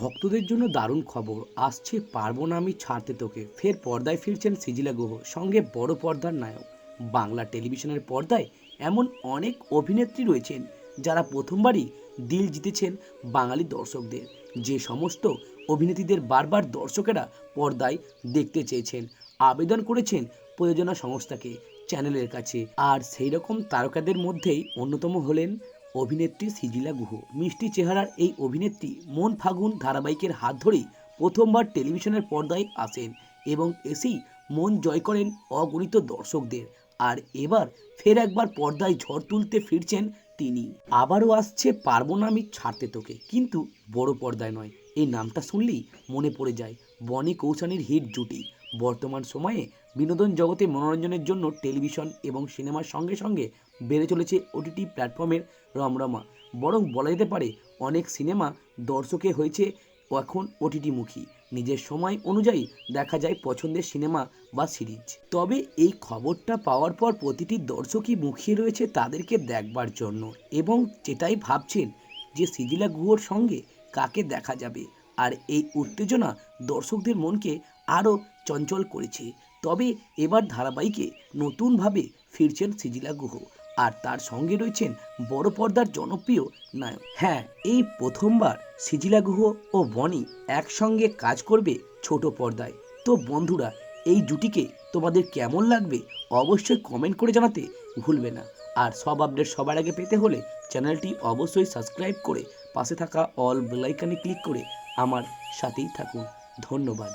ভক্তদের জন্য দারুণ খবর। আসছে পারব না আমি ছাড়তে তোকে। ফের পর্দায় ফিরছেন সিজিলা গুহ, সঙ্গে বড় পর্দার নায়ক। বাংলা টেলিভিশনের পর্দায় এমন অনেক অভিনেত্রী রয়েছেন, যারা প্রথমবারই দিল জিতেছেন বাঙালি দর্শকদের। যে সমস্ত অভিনেত্রীদের বারবার দর্শকেরা পর্দায় দেখতে চেয়েছেন, আবেদন করেছেন প্রযোজনা সংস্থাকে, চ্যানেলের কাছে। আর সেই রকম তারকাদের মধ্যেই অন্যতম হলেন অভিনেত্রী সিজিলা গুহ, মিষ্টি চেহারার এই অভিনেত্রী মন ফাগুন ধারাবাহিকের হাত ধরেই প্রথমবার টেলিভিশনের পর্দায় আসেন এবং এসেই মন জয় করেন অগণিত দর্শকদের। আর এবার ফের একবার পর্দায় ঝড় তুলতে ফিরছেন তিনি। আবারও আসছে পারব না আমি ছাড়তে তোকে, কিন্তু বড় পর্দায় নয়। এই নামটা শুনলেই মনে পড়ে যায়, বনি কৌশানির হিট জুটি। বর্তমান সময়ে বিনোদন জগতে মনোরঞ্জনের জন্য টেলিভিশন এবং সিনেমার সঙ্গে সঙ্গে বেড়ে চলেছে ওটিটি প্ল্যাটফর্মের রমরমা। বরং বলা যেতে পারে, অনেক সিনেমা দর্শকে হয়েছে এখন ওটিটি মুখী। নিজের সময় অনুযায়ী দেখা যায় পছন্দের সিনেমা বা সিরিজ। তবে এই খবরটা পাওয়ার পর প্রতিটি দর্শকই মুখিয়ে রয়েছে তাদেরকে দেখবার জন্য এবং যেটাই ভাবছেন যে সিজিলা গুহর সঙ্গে কাকে দেখা যাবে। আর এই উত্তেজনা দর্শকদের মনকে আরও চঞ্চল করেছে। তবে এবার ধারাবাহিকে নতুনভাবে ফিরছেন সিজিলা গুহ আর তার সঙ্গে রয়েছেন বড় পর্দার জনপ্রিয় নায়ক। হ্যাঁ এই প্রথমবার সিজিলা গুহ ও বনি একসঙ্গে কাজ করবে ছোট পর্দায়। তো বন্ধুরা, এই জুটিকে তোমাদের কেমন লাগবে অবশ্যই কমেন্ট করে জানাতে ভুলবে না। আর সব আপডেট সবার আগে পেতে হলে চ্যানেলটি অবশ্যই সাবস্ক্রাইব করে পাশে থাকা অল বেলাইকানে ক্লিক করে আমার সাথেই থাকুন। ধন্যবাদ।